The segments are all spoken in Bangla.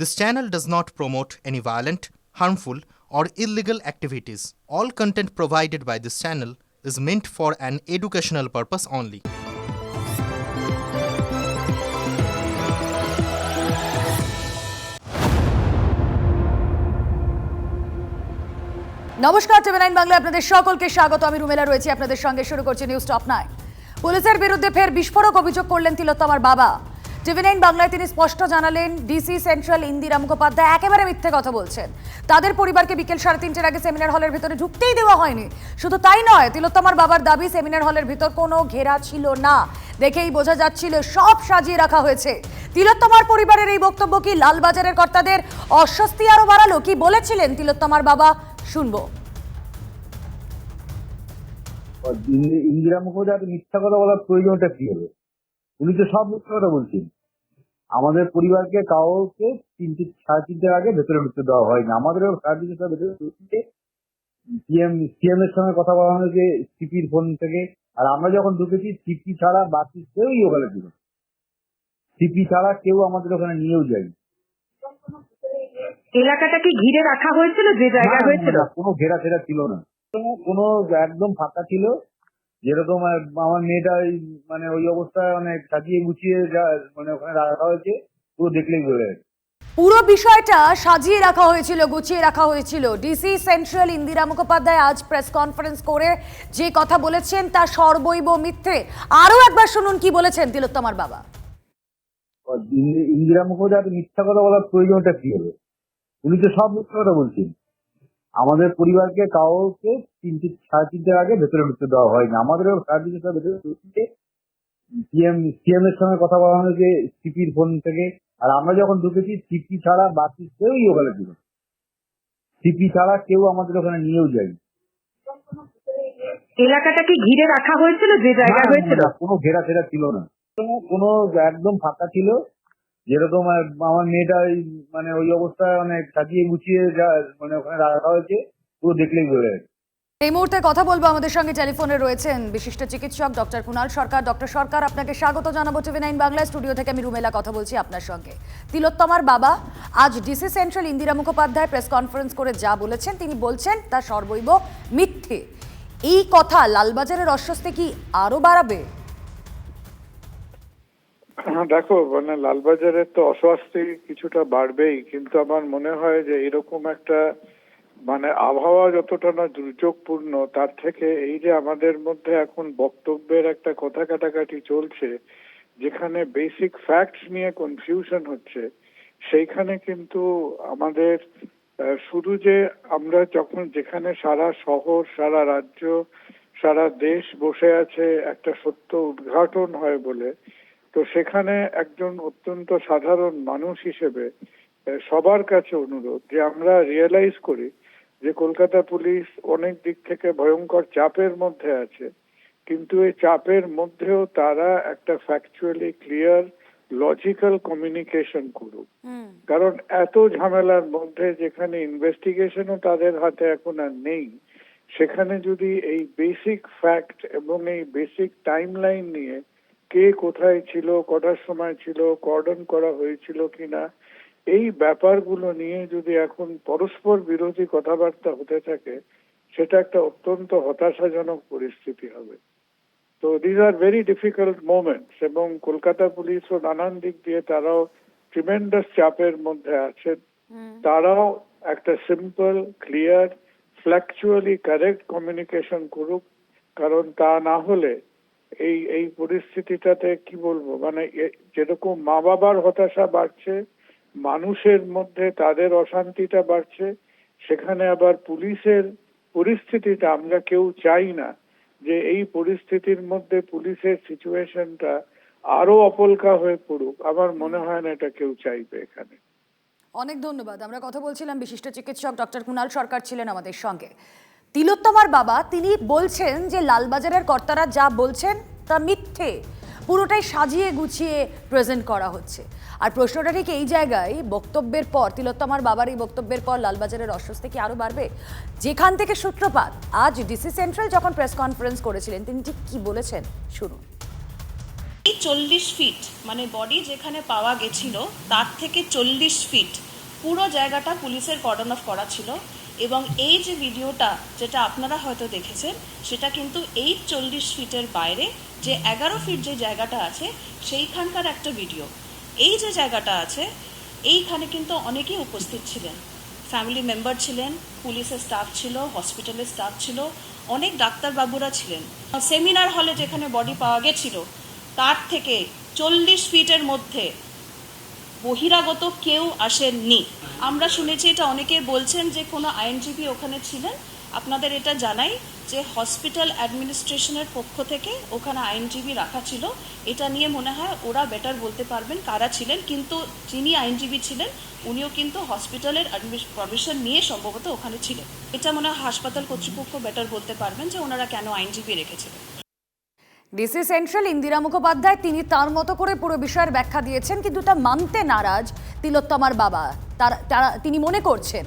This channel does not promote any violent, harmful, or illegal activities. All content provided by this channel is meant for an educational purpose only. নমস্কার টিভি নাইন বাংলা আপনাদের সকলকে স্বাগত আমি রুমেলা রয়েছি আপনাদের সঙ্গে শুরু করছি নিউজ টপ নাইন পুলিশের বিরুদ্ধে ফের বিস্ফোরক অভিযোগ করলেন তিলোত্তমার বাবা টিভি নাইন বাংলায় তিনি স্পষ্ট জানালেন ডিসি সেন্ট্রাল ইন্দিরা মুখোপাধ্যায় একেবারে মিথ্যে কথা বলছেন। তাদের পরিবারকে বিকেল সাড়ে তিনটের আগে সেমিনার হলের ভিতরে ঢুকতেই দেওয়া হয়নি। শুধু তাই নয়, তিলোত্তমার বাবার দাবি সেমিনার হলের ভিতর কোনো ঘেরা ছিল না। দেখেই বোঝা যাচ্ছিল সব সাজিয়ে রাখা হয়েছে। তিলোত্তমার পরিবারের এই বক্তব্য কি লালবাজারের কর্তাদের অস্বস্তি আরও বাড়ালো? কি বলেছিলেন তিলোত্তমার বাবা? শুনব। ইন্দিরা মুখোপাধ্যায় মিথ্যা কথা বলার প্রয়োজনটা কি হলো? উনি তো সব মিথ্যা কথা বলছেন। আমাদের পরিবারকে কাউকে তিনটে সাড়ে তিনটের আগে ভেতরে ঢুকতে দেওয়া হয়নি। আমাদেরও সাড়ে তিনটে ভেতরে ঢুকতে সিএম সিএম এর সঙ্গে কথা বলা হয়েছে সিপির ফোন থেকে। আর আমরা যখন ঢুকেছি সিপি ছাড়া বাকি কেউই ওখানে ছিল সিপি ছাড়া কেউ আমাদের ওখানে নিয়েও যায়নি। এলাকাটাকে ঘিরে রাখা হয়েছিল? যে জায়গা হয়েছিল? কোনো ঘেরা ফেরা ছিল না। কোনো একদম ফাঁকা ছিল। যেরকম আমার মেয়েটা ওই মানে ওই অবস্থায় মানে সাজিয়ে গুছিয়ে যা মানে ওখানে রাখা হয়েছে পুরো দেখলেই বোঝা যায় পুরো বিষয়টা সাজিয়ে রাখা হয়েছিল গুছিয়ে রাখা হয়েছিল। ডিসি সেন্ট্রাল ইন্দিরা মুখোপাধ্যায় আজ প্রেস কনফারেন্স করে যে কথা বলেছেন তা সর্বৈব মিথ্যে। আরও একবার শুনুন কি বলেছেন তিলোত্তমার বাবা। ইন্দিরা মুখোপাধ্যায় মিথ্যা কথা বলার প্রয়োজনটা কি হবে উনি তো সব মিথ্যা কথা বলছেন। আমাদের পরিবারকে কাউকে তিনটে সাড়ে তিনটের আগে ভেতরে ঢুকতে দেওয়া হয়নি। আমাদেরও সাড়ে তিনটে ভেতরে ঢুকতে সিএম সিএম এর সঙ্গে কথা বলা হয়েছে সিপির ফোন থেকে। আর আমরা যখন ঢুকেছি সিপি ছাড়া বাকি কেউই ওখানে ছিল সিপি ছাড়া কেউ আমাদের ওখানে নিয়েও যায়নি। এলাকাটাকে ঘিরে রাখা হয়েছিল? যে জায়গা হয়েছিল? কোনো ঘেরা ফেরা ছিল না। কোনো একদম ফাঁকা ছিল। যেরকম আমার মেয়েটা ওই মানে ওই অবস্থায় মানে সাজিয়ে গুছিয়ে মানে ওখানে রাখা হয়েছে, পুরো দেখলেই যায়। এই মুহূর্তে কথা বলব আমাদের সঙ্গে, টেলিফোনে রয়েছেন বিশিষ্ট চিকিৎসক ডক্টর কুণাল সরকার। ডক্টর সরকার, আপনাকে স্বাগত জানাব টিভি নাইন বাংলা স্টুডিও থেকে। আমি রুমেলা কথা বলছি আপনার সঙ্গে। তিলোত্তমার বাবা, আজ DC central Indira Mukhopadhyay press conference করে যা বলেছেন, তিনি বলছেন, তা সর্বৈব মিথ্যে। এই কথা লালবাজারের অস্বস্তি কি আরও বাড়াবে? দেখো মানে লালবাজারের তো অস্বস্তি কিছুটা বাড়বেই, কিন্তু আমার মনে হয় যে এরকম একটা মানে আবহাওয়া যতটা না দুর্যোগপূর্ণ, তার থেকে এই যে আমাদের মধ্যে এখন বক্তব্যের একটা কথা কাটাকাটি চলছে, যেখানে বেসিক ফ্যাক্টস নিয়ে কনফিউশন হচ্ছে, সেইখানে কিন্তু আমাদের শুধু যে আমরা যখন যেখানে সারা শহর, সারা রাজ্য, সারা দেশ বসে আছে একটা সত্য উদ্ঘাটন হয় বলে তো সেখানে একজন অত্যন্ত সাধারণ মানুষ হিসেবে সবার কাছে অনুরোধ যে আমরা রিয়েলাইজ করি যে কলকাতা পুলিশ অনেক দিক থেকে ভয়ঙ্কর চাপের মধ্যে আছে কিন্তু এই চাপের মধ্যেও তারা একটা ফ্যাকচুয়ালি ক্লিয়ার লজিক্যাল কমিউনিকেশন করুক। কারণ এত ঝামেলার মধ্যে যেখানে ইনভেস্টিগেশনও তাদের হাতে এখন আর নেই সেখানে যদি এই বেসিক ফ্যাক্ট এবং এই বেসিক টাইমলাইন নিয়ে কে কোথায় ছিল কটার সময় ছিল কর্ডন করা হয়েছিল কিনা এই ব্যাপারগুলো নিয়ে যদি এখন পরস্পর বিরোধী কথাবার্তা হতে থাকে সেটা একটা অত্যন্ত হতাশাজনক পরিস্থিতি হবে। তো these are very difficult moments এবং কলকাতা পুলিশও নানান দিক দিয়ে তারাও ট্রিমেন্ডাস চাপের মধ্যে আছে। তারাও একটা simple clear factually correct communication করুক কারণ তা না হলে এই এই পরিস্থিতিটাতে কি বলব? মানে যেরকম মা বাবার হতাশা বাড়ছে, মানুষের মধ্যে তাদের অশান্তিটা বাড়ছে, সেখানে আবার পুলিশের পরিস্থিতিটা আমরা কেউ চাই না যে এই পরিস্থিতির মধ্যে পুলিশের সিচুয়েশনটা আরও অপলকা হয়ে পড়ুক। আমার মনে হয় না এটা কেউ চাইবে এখানে। অনেক ধন্যবাদ। আমরা কথা বলছিলাম বিশিষ্ট চিকিৎসক ডক্টর কুণাল সরকার ছিলেন আমাদের সঙ্গে। তিলোত্তমার বাবা, তিনি বলছেন যে লালবাজারের কর্তারা যা বলছেন তা মিথ্যে। পুরোটাই সাজিয়ে গুছিয়ে প্রেজেন্ট করা হচ্ছে। আর প্রশ্নটা ঠিক এই জায়গায়, বক্তব্যের পর, তিলোত্তমার বাবার এই বক্তব্যের পর লালবাজারের অস্বস্তি কি আরও বাড়বে? যেখান থেকে সূত্রপাত, আজ ডিসি সেন্ট্রাল যখন প্রেস কনফারেন্স করেছিলেন, তিনি ঠিক কী বলেছেন? শুনুন। চল্লিশ ফিট মানে বডি যেখানে পাওয়া গেছিল, তার থেকে চল্লিশ ফিট পুরো জায়গাটা পুলিশের কর্ডন অফ করা ছিল। এবং এই যে ভিডিওটা, যেটা আপনারা হয়তো দেখেছেন, সেটা কিন্তু এই চল্লিশ ফিটের বাইরে যে এগারো ফিট যে জায়গাটা আছে, সেইখানকার একটা ভিডিও। এই যে জায়গাটা আছে, এইখানে কিন্তু অনেকেই উপস্থিত ছিলেন। ফ্যামিলি মেম্বার ছিলেন পুলিশের স্টাফ ছিল হসপিটালের স্টাফ ছিল, অনেক ডাক্তারবাবুরা ছিলেন। সেমিনার হলে যেখানে বডি পাওয়া গেছিল, তার থেকে চল্লিশ ফিটের মধ্যে বহিরাগত কেউ আসেননি। আমরা শুনেছি এটা অনেকে বলছেন যে কোনো আইনজীবী ওখানে ছিলেন। আপনাদের এটা জানাই যে হসপিটাল অ্যাডমিনিস্ট্রেশনের পক্ষ থেকে ওখানে আইনজীবী রাখা ছিল। এটা নিয়ে মনে হয় ওরা বেটার বলতে পারবেন কারা ছিলেন, কিন্তু যিনি আইনজীবী ছিলেন, উনিও কিন্তু হসপিটালের পারমিশন নিয়ে সম্ভবত ওখানে ছিলেন। এটা মনে হয় হাসপাতাল কর্তৃপক্ষ বেটার বলতে পারবেন যে ওনারা কেন আইনজীবী রেখেছিলেন। ডিসি সেন্ট্রাল ইন্দিরা মুখোপাধ্যায়, তিনি তার মতো করে পুরো বিষয়ের ব্যাখ্যা দিয়েছেন, কিন্তু তা মানতে নারাজ তিলোত্তমার বাবা। তার, তারা, তিনি মনে করছেন,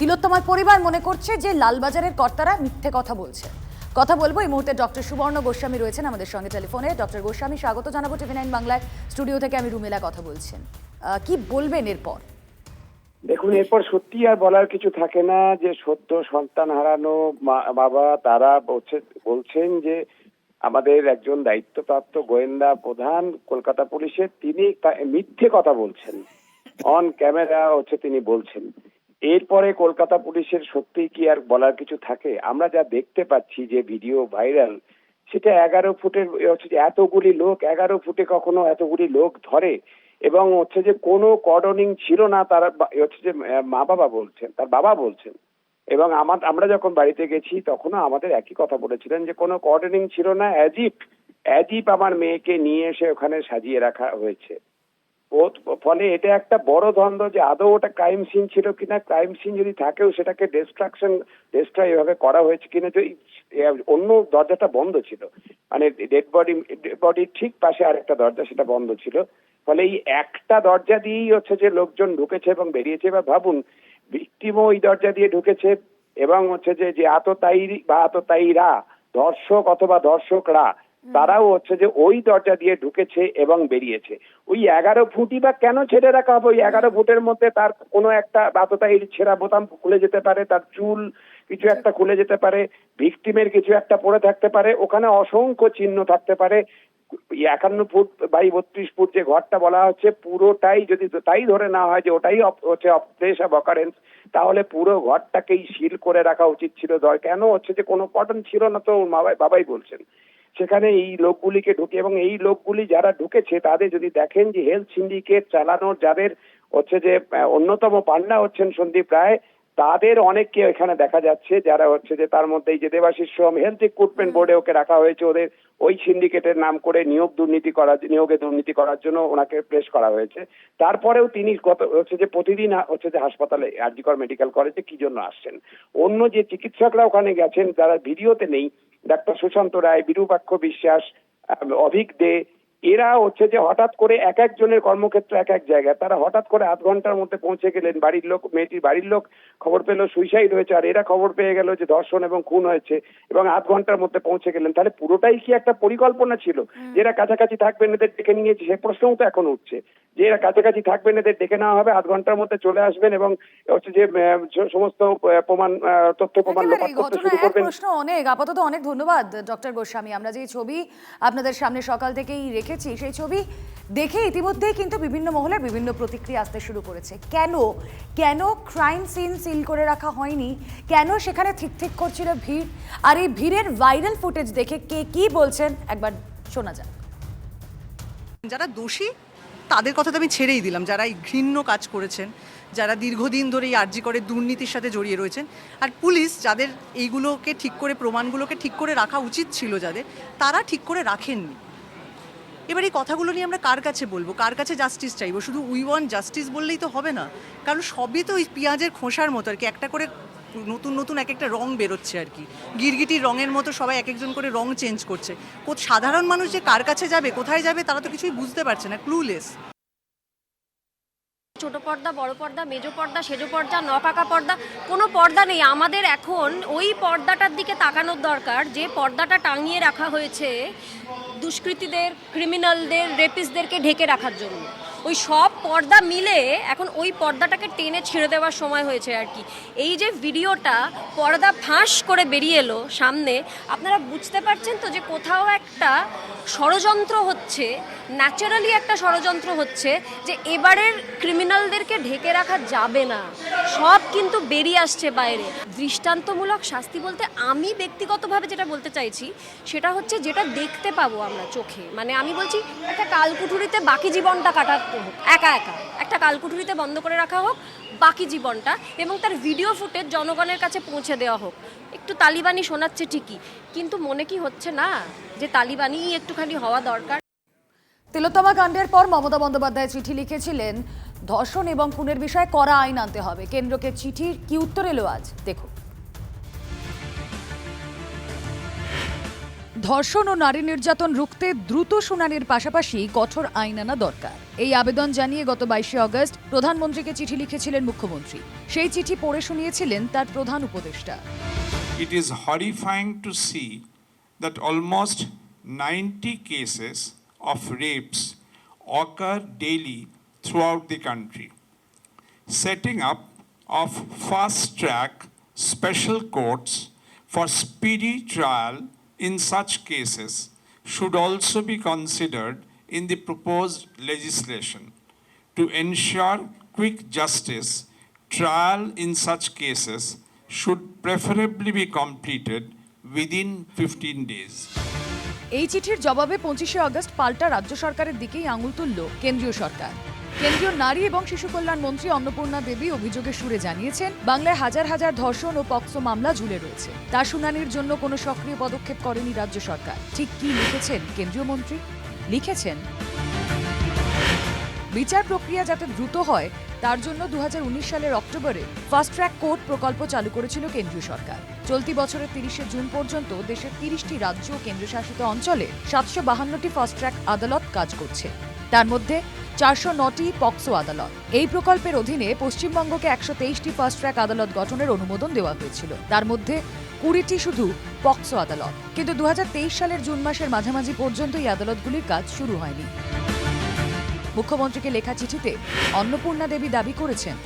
তিলোত্তমার পরিবার মনে করছে যে লালবাজারের কর্তারা মিথ্যে কথা বলছে কথা বলব এই মুহূর্তে ডক্টর সুবর্ণ গোস্বামী রয়েছেন আমাদের সঙ্গে টেলিফোনে। ডক্টর গোস্বামী, স্বাগত জানাব টিভি নাইন বাংলায়। স্টুডিও থেকে আমি রুমেলা কথা বলছেন। কি বলবেন এরপর? দেখুন, এরপর সত্যি আর বলার কিছু থাকে না যে সদ্য সন্তান হারানো বাবা, তারা বলছে, বলছেন যে আমাদের একজন দায়িত্বপ্রাপ্ত গোয়েন্দা প্রধান কলকাতা পুলিশের তিনি মিথ্যে কথা বলছেন। অন ক্যামেরা হচ্ছে তিনি বলছেন। এরপরে কলকাতা পুলিশের সত্যি কি আর বলার কিছু থাকে? আমরা যা দেখতে পাচ্ছি যে ভিডিও ভাইরাল, সেটা এগারো ফুটের হচ্ছে যে এতগুলি লোক, এগারো ফুটে কখনো এতগুলি লোক ধরে এবং হচ্ছে যে কোনো কর্ডনিং ছিল না, তারা হচ্ছে যে মা বাবা বলছেন, তার বাবা বলছেন। এবং আমার, আমরা যখন বাড়িতে গেছি, তখনও আমাদের একই কথা বলেছিলেন যে, কোনো কর্ডনিং ছিল না অ্যাজিপ অ্যাজিপ আমার মেয়েকে নিয়ে এসে ওখানে সাজিয়ে রাখা হয়েছে। ও- ফলে এটা একটা বড় দ্বন্দ্ব যে, আদৌ ওটা ক্রাইম সিন ছিল কিনা ক্রাইম সিন যদি থাকেও সেটাকে ডিস্ট্রাকশন ডিস্ট্রয় এভাবে করা হয়েছে কিনা যে অন্য দরজাটা বন্ধ ছিল। মানে ডেড বডি ডেড বডির ঠিক পাশে আরেকটা দরজা, সেটা বন্ধ ছিল। ফলে এই একটা দরজা দিয়েই হচ্ছে যে, লোকজন ঢুকেছে এবং বেরিয়েছে। বা ভাবুন ভিক্টিমও ওই দরজা দিয়ে ঢুকেছে এবং হচ্ছে যে যে আততায়ী বা আততায়ীরা দর্শক অথবা দর্শকরা তারাও হচ্ছে যে ওই দরজা দিয়ে ঢুকেছে এবং বেরিয়েছে। ওই এগারো ফুটই বা কেন ছেড়ে রাখা হবে? ওই এগারো ফুটের মধ্যে তার কোনো একটা বাততায়ীর ছেঁড়া বোতাম খুলে যেতে পারে তার চুল কিছু একটা খুলে যেতে পারে ভিকটিমের কিছু একটা পড়ে থাকতে পারে ওখানে অসংখ্য চিহ্ন থাকতে পারে একান্ন ফুট বাই বত্রিশ ফুট যে ঘরটা বলা হচ্ছে, পুরোটাই যদি তাই ধরে না হয় যে ওটাই হচ্ছে প্লেস অফ অকারেন্স তাহলে পুরো ঘরটাকেই সিল করে রাখা উচিত ছিল। দয় কেন হচ্ছে যে কোনো কটন ছিল না তো বাবাই বলছেন। সেখানে এই লোকগুলিকে ঢুকে, এবং এই লোকগুলি যারা ঢুকেছে, তাদের যদি দেখেন যে হেলথ সিন্ডিকেট চালানোর যাদের হচ্ছে যে অন্যতম পান্ডা হচ্ছেন সন্দীপ রায় তাদের অনেককে এখানে দেখা যাচ্ছে যারা হচ্ছে যে তার মধ্যে এই যে দেবাশিস সোম হেলথ রিক্রুটমেন্ট বোর্ডে ওকে রাখা হয়েছে। ওদের ওই সিন্ডিকেটের নাম করে নিয়োগ দুর্নীতি করার নিয়োগে দুর্নীতি করার জন্য ওনাকে প্রেস করা হয়েছে। তারপরেও তিনি গত হচ্ছে যে প্রতিদিন হচ্ছে যে হাসপাতালে আরজিকর মেডিকেল কলেজে কি জন্য আসছেন? অন্য যে চিকিৎসকরা ওখানে গেছেন যারা ভিডিওতে নেই ডাক্তার সুশান্ত রায় বিরূপাক্ষ বিশ্বাস অভিক দে এরা হচ্ছে যে হঠাৎ করে এক একজনের কর্মক্ষেত্র এক এক জায়গায়। তারা হঠাৎ করে আধ ঘণ্টার মধ্যে পৌঁছে গেলেন বাড়ির লোক মেয়েটির বাড়ির লোক খবর পেল সুইসাইড হয়েছে আর এরা খবর পেয়ে গেল যে ধর্ষণ এবং খুন হয়েছে এবং আধ ঘণ্টার মধ্যে পৌঁছে গেলেন। তাহলে পুরোটাই কি একটা পরিকল্পনা ছিল? যে এরা কাছাকাছি থাকবেন এদের ডেকে নিয়েছে সে প্রশ্নও তো এখন উঠছে। যে এরা কাছাকাছি থাকবেন এদের ডেকে নেওয়া হবে আধ ঘণ্টার মধ্যে চলে আসবেন এবং হচ্ছে যে সমস্ত প্রমাণ তথ্য প্রমাণ একেবারে লোপাট করতে শুরু করবেন। প্রশ্ন অনেক। আপাতত অনেক ধন্যবাদ ডক্টর গোস্বামী। আমরা যে ছবি আপনাদের সামনে সকাল থেকেই রেখেছি সেই ছবি দেখে ইতিমধ্যেই কিন্তু বিভিন্ন মহলে বিভিন্ন প্রতিক্রিয়া আসতে শুরু করেছে। কেন? কেন ক্রাইম সিন সিল করে রাখা হয়নি? কেন সেখানে ঠিক ঠিক করছিল ভিড়? আর এই ভিড়ের ভাইরাল ফুটেজ দেখে কে কি বলছেন? একবার শোনা যাক। যারা দোষী, তাদের কথা তো আমি ছেড়েই দিলাম। যারা এই ঘৃণ্য কাজ করেছেন, যারা দীর্ঘদিন ধরে এই আর্জি করে দুর্নীতির সাথে জড়িয়ে রয়েছেন, আর পুলিশ যাদের এইগুলোকে ঠিক করে, প্রমাণগুলোকে ঠিক করে রাখা উচিত ছিল যাদের, তারা ঠিক করে রাখেননি। এবার এই কথাগুলো নিয়ে আমরা কার কাছে বলব? কার কাছে জাস্টিস চাইব? শুধু উই ওয়ান জাস্টিস বললেই তো হবে না। কারণ সবই তো ওই পেঁয়াজের খোসার মতো আর কি। একটা করে নতুন নতুন এক একটা রং বেরোচ্ছে আর কি। গিরগিটির রঙের মতো সবাই এক একজন করে রং চেঞ্জ করছে। সাধারণ মানুষ যে কার কাছে যাবে, কোথায় যাবে, তারা তো কিছুই বুঝতে পারছে না। ক্লুলেস ছোট পর্দা, বড় পর্দা, মেজো পর্দা, সেজো পর্দা নকাকা পর্দা, কোনো পর্দা নেই। আমাদের এখন ওই পর্দাটার দিকে তাকানোর দরকার। যে পর্দাটা টাঙিয়ে রাখা হয়েছে দুষ্কৃতীদের ক্রিমিনালদের রেপিসদেরকে ঢেকে রাখার জন্য। ওই সব পর্দা মিলে এখন ওই পর্দাটাকে টেনে ছেড়ে দেওয়ার সময় হয়েছে আর কি। এই যে ভিডিওটা পর্দা ফাঁস করে বেরিয়ে এলো সামনে, আপনারা বুঝতে পারছেন তো যে কোথাও একটা ষড়যন্ত্র হচ্ছে, ন্যাচারালি একটা ষড়যন্ত্র হচ্ছে যে এবারের ক্রিমিনালদেরকে ঢেকে রাখা যাবে না। সব কিন্তু বেরিয়ে আসছে বাইরে। দৃষ্টান্তমূলক শাস্তি বলতে আমি ব্যক্তিগতভাবে যেটা বলতে চাইছি, সেটা হচ্ছে যেটা দেখতে পাবো আমরা চোখে। মানে আমি বলছি, একটা কালকুঠুরিতে বাকি জীবনটা কাটাতে হোক একা একা। একটা কালকুঠুরিতে বন্ধ করে রাখা হোক, বাকি জীবনটা এবং তার ভিডিও ফুটেজ জনগণের কাছে পৌঁছে দেওয়া হোক। একটু তালিবানি শোনাচ্ছে ঠিকই, কিন্তু মনে কি হচ্ছে না যে তালিবানি একটুখানি হওয়া দরকার? তিলোত্তমা কাণ্ডের পর মমতা বন্দ্যোপাধ্যায় চিঠি লিখেছিলেন, ধর্ষণ এবং খুনের বিষয়ে কড়া আইন আনতে হবে। কেন্দ্রকে চিঠির কি উত্তর এলো আজ? দেখুন। ধর্ষণ ও নারী নির্যাতন রুখতে দ্রুত শুনানির পাশাপাশি কঠোর আইন আনা দরকার। এই আবেদন জানিয়ে গত বাইশে অগস্ট প্রধানমন্ত্রীকে চিঠি লিখেছিলেন মুখ্যমন্ত্রী। সেই চিঠি পড়ে শুনিয়েছিলেন তার প্রধান উপদেষ্টা। It is horrifying to see that almost ninety cases of rapes occur daily throughout the country setting up of fast track special courts for speedy trial in such cases should also be considered in the proposed legislation. To ensure quick justice, trial in such cases should preferably be completed within 15 days. এই চিঠির জবাবে পঁচিশে আগস্ট পাল্টা রাজ্য সরকারের দিকেই আঙুল তুলল কেন্দ্রীয় সরকার কেন্দ্রীয় নারী এবং শিশু কল্যাণ মন্ত্রী অন্নপূর্ণা দেবী অভিযোগের সুরে জানিয়েছেন, বাংলায় হাজার হাজার ধর্ষণ ও পক্সো মামলা ঝুলে রয়েছে। তা শুনানির জন্য কোনো সক্রিয় পদক্ষেপ করেনি রাজ্য সরকার। ঠিক কি লিখেছেন কেন্দ্রীয় মন্ত্রী? লিখেছেন, বিচার প্রক্রিয়া যাতে দ্রুত হয়, তার জন্য দু হাজার উনিশ সালের অক্টোবরে ফাস্ট ট্র্যাক কোর্ট প্রকল্প চালু করেছিল কেন্দ্রীয় সরকার। চলতি বছরের তিরিশে জুন পর্যন্ত দেশের তিরিশটি রাজ্য ও কেন্দ্রশাসিত অঞ্চলে সাতশো বাহান্নটি ফাস্ট ট্র্যাক আদালত কাজ করছে। তার মধ্যে চারশো নটি পক্সো আদালত। এই প্রকল্পের অধীনে পশ্চিমবঙ্গকে একশো তেইশটি ফাস্ট ট্র্যাক আদালত গঠনের অনুমোদন দেওয়া হয়েছিল। তার মধ্যে কুড়িটি শুধু পক্সো আদালত। কিন্তু দুহাজার তেইশ সালের জুন মাসের মাঝামাঝি পর্যন্ত এই আদালতগুলির কাজ শুরু হয়নি। মুখ্যমন্ত্রীকে লেখা চিঠিতে অন্নপূর্ণা দেবী দাবি করেছেন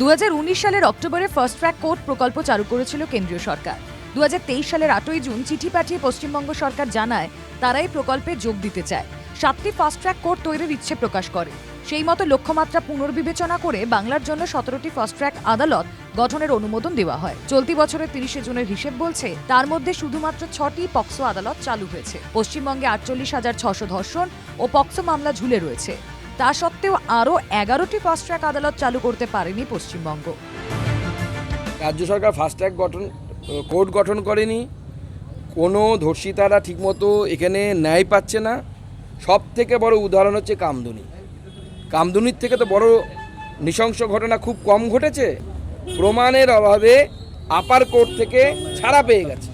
দু হাজার উনিশ সালের অক্টোবরে ফার্স্ট ট্র্যাক কোর্ট প্রকল্প চালু করেছিল কেন্দ্রীয় সরকার। দু হাজার তেইশ সালের আটই জুন চিঠি পাঠিয়ে পশ্চিমবঙ্গ সরকার জানায়, তারাই প্রকল্পে যোগ দিতে চায়। সাতটি ফাস্ট ট্র্যাক কোর্ট তৈরির ইচ্ছে প্রকাশ করে। সেই মতো লক্ষ্যমাত্রা পুনর্বিবেচনা করে বাংলার জন্য সতেরোটি ফাস্ট ট্র্যাক আদালত গঠনের অনুমোদন দেওয়া হয়। চলতি বছরের তিরিশে জুনের হিসেব বলছে, তার মধ্যে শুধুমাত্র ছটি পক্সো আদালত চালু হয়েছে। পশ্চিমবঙ্গে আটচল্লিশ হাজার ছশো ধর্ষণ ও পক্সো মামলা ঝুলে রয়েছে। তা সত্ত্বেও আরও এগারোটি ফাস্ট ট্র্যাক আদালত চালু করতে পারেনি পশ্চিমবঙ্গ। রাজ্য সরকার ফাস্ট ট্র্যাক গঠন, কোর্ট গঠন করেনি। কোনো ধর্ষিতারা ঠিকমতো এখানে ন্যায় পাচ্ছে না। সব থেকে বড় উদাহরণ হচ্ছে কামদুনি। কামদুনির থেকে তো বড় নৃশংস ঘটনা খুব কম ঘটেছে। প্রমাণের অভাবে আপার কোর্ট থেকে ছাড়া পেয়ে গেছে।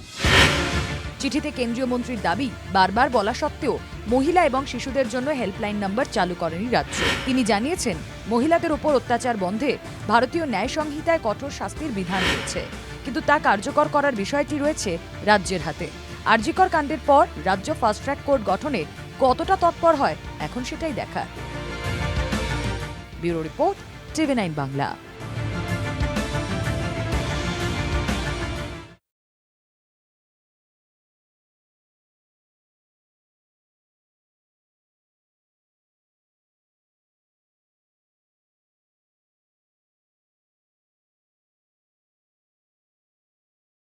চিঠিতে কেন্দ্রীয় মন্ত্রীর দাবি, বারবার বলা সত্ত্বেও মহিলা এবং শিশুদের জন্য হেল্পলাইন নাম্বার চালু করেনি রাজ্য। তিনি জানিয়েছেন, মহিলাদের ওপর অত্যাচার বন্ধে ভারতীয় ন্যায় সংহিতায় কঠোর শাস্তির বিধান রয়েছে। কিন্তু তা কার্যকর করার বিষয়টি রয়েছে রাজ্যের হাতে। আরজিকর কাণ্ডের পর রাজ্য ফাস্ট ট্র্যাক কোর্ট গঠনে কতটা তৎপর হয় এখন সেটাই দেখা। Bureau report TV nine Bangla.